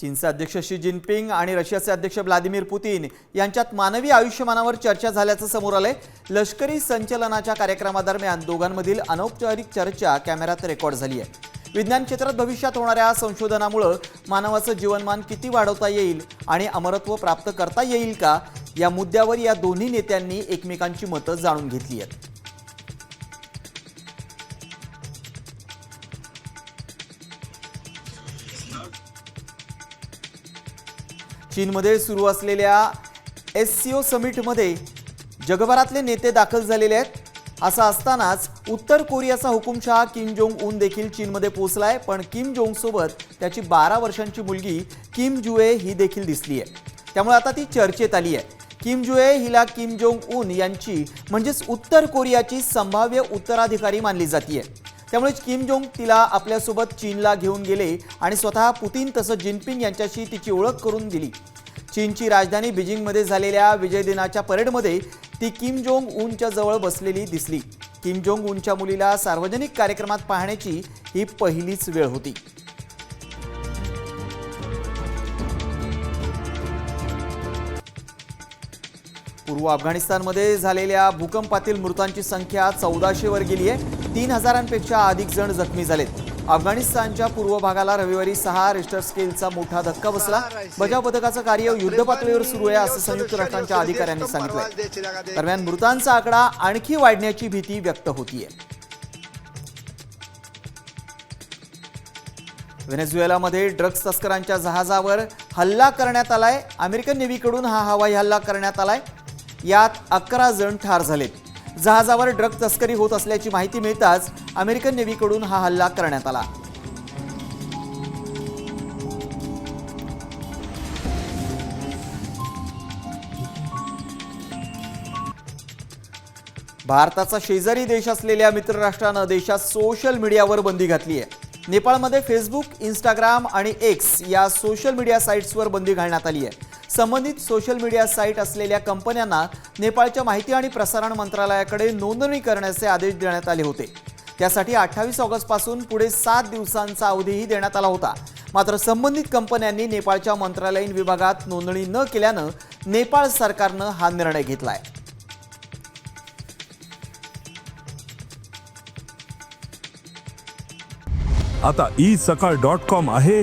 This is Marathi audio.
चीनचे अध्यक्ष शी जिनपिंग आणि रशियाचे अध्यक्ष व्लादिमीर पुतीन यांच्यात मानवी आयुष्यमानावर चर्चा झाल्याचं समोर आलंय. लष्करी संचलनाच्या कार्यक्रमादरम्यान दोघांमधील अनौपचारिक चर्चा कॅमेऱ्यात रेकॉर्ड झाली आहे. विज्ञान क्षेत्रात भविष्यात होणाऱ्या संशोधनामुळं मानवाचं जीवनमान किती वाढवता येईल आणि अमरत्व प्राप्त करता येईल का? या मुद्द्यावर या दोन्ही नेत्यांनी एकमेकांची मतं जाणून घेतली आहेत. चीनमध्ये सुरू असलेल्या एस सी ओ समिटमध्ये जगभरातले नेते दाखल झालेले आहेत. असं असतानाच उत्तर कोरियाचा हुकुमशहा किम जोंग उन देखील चीनमध्ये पोहोचलाय. पण किम जोंगसोबत त्याची बारा वर्षांची मुलगी किम जुए ही देखील दिसली आहे त्यामुळे आता ती चर्चेत आली आहे. किम जुए हिला किम जोंग उन यांची म्हणजेच उत्तर कोरियाची संभाव्य उत्तराधिकारी मानली जाते त्यामुळे किम जोंग तिला आपल्यासोबत चीनला घेऊन गेले आणि स्वतः पुतीन तसंच जिनपिंग यांच्याशी तिची ओळख करून दिली. चीनची राजधानी बीजिंगमध्ये झालेल्या विजय दिनाच्या परेडमध्ये ती किम जोंग उनच्या जवळ बसलेली दिसली. किम जोंग उनच्या मुलीला सार्वजनिक कार्यक्रमात पाहण्याची ही पहिलीच वेळ होती. पूर्व अफगाणिस्तानमध्ये झालेल्या भूकंपातील मृतांची संख्या चौदाशेवर गेली आहे तीन हजारांपेक्षा अधिक जण जखमी झालेत. अफगाणिस्तानच्या पूर्व भागाला रविवारी सहा रिस्टर स्केलचा मोठा धक्का बसला. बचाव पथकाचं कार्य युद्ध पातळीवर सुरू आहे असं संयुक्त राष्ट्रांच्या अधिकाऱ्यांनी सांगितलं दरम्यान मृतांचा आकडा आणखी वाढण्याची भीती व्यक्त होतीये. व्हेनेझुएलामध्ये ड्रग्ज तस्करांच्या जहाजावर हल्ला करण्यात आलाय. अमेरिकन नेव्हीकडून हा हवाई हल्ला करण्यात आलाय. यात अकरा जण ठार झालेत. जहाजावर ड्रग तस्करी होत असल्याची माहिती मिळताच अमेरिकन नेव्हीकडून हा हल्ला करण्यात आला. भारताचा शेजारी देश असलेल्या मित्र राष्ट्रानं देशात सोशल मीडियावर बंदी घातली आहे नेपाळमध्ये फेसबुक इंस्टाग्राम आणि एक्स या सोशल मीडिया साईट्सवर बंदी घालण्यात आली आहे संबंधित सोशल मीडिया साईट असलेल्या कंपन्यांना नेपाळच्या माहिती आणि प्रसारण मंत्रालयाकडे नोंदणी करण्याचे आदेश देण्यात आले होते. त्यासाठी अठ्ठावीस ऑगस्टपासून पुढे सात दिवसांचा अवधीही देण्यात आला होता. मात्र संबंधित कंपन्यांनी नेपाळच्या मंत्रालयीन विभागात नोंदणी न केल्यानं नेपाळ सरकारनं हा निर्णय घेतलाय. आता ई सकाळ डॉट कॉम आहे.